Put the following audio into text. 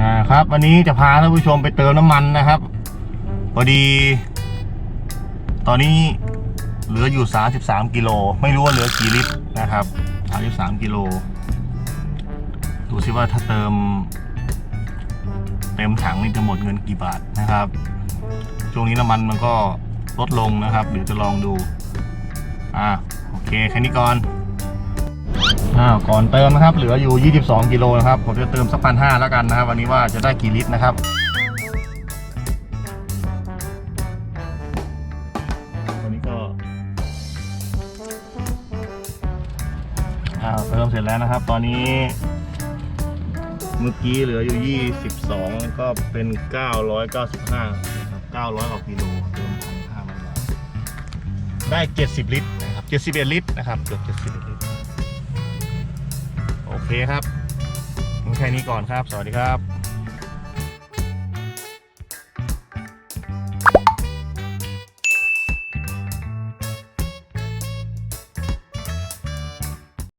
นะครับวันนี้จะพาท่านผู้ชมไปเติมน้ำมันนะครับพอดี ตอนนี้เหลืออยู่ 33 กิโล ไม่รู้ว่าเหลือกี่ลิตรนะครับ 33 กิโล ดูซิว่าถ้าเติม เต็มถังนี่จะหมดเงินกี่บาทนะครับ ช่วงนี้น้ำมันมันก็ลดลงนะครับ เดี๋ยวจะลองดู อ่า โอเค แค่นี้ก่อน อ้าวก่อนเติมนะครับ เหลืออยู่ 22 กิโลนะครับ ผมจะเติมสักพันห้าแล้วกันนะครับวันนี้ว่าจะได้กี่ลิตรนะครับวันนี้ก็อ้าวเติมเสร็จแล้วนะครับ ตอนนี้ เมื่อกี้เหลืออยู่ 22 ก็เป็น 995นะครับ900กว่ากิโลเติมพันห้าร้อยบาทได้ 70 ลิตรนะครับ71 ลิตรนะครับเกือบ71 ลิตร เคครับแค่นี้ก่อนครับ สวัสดีครับ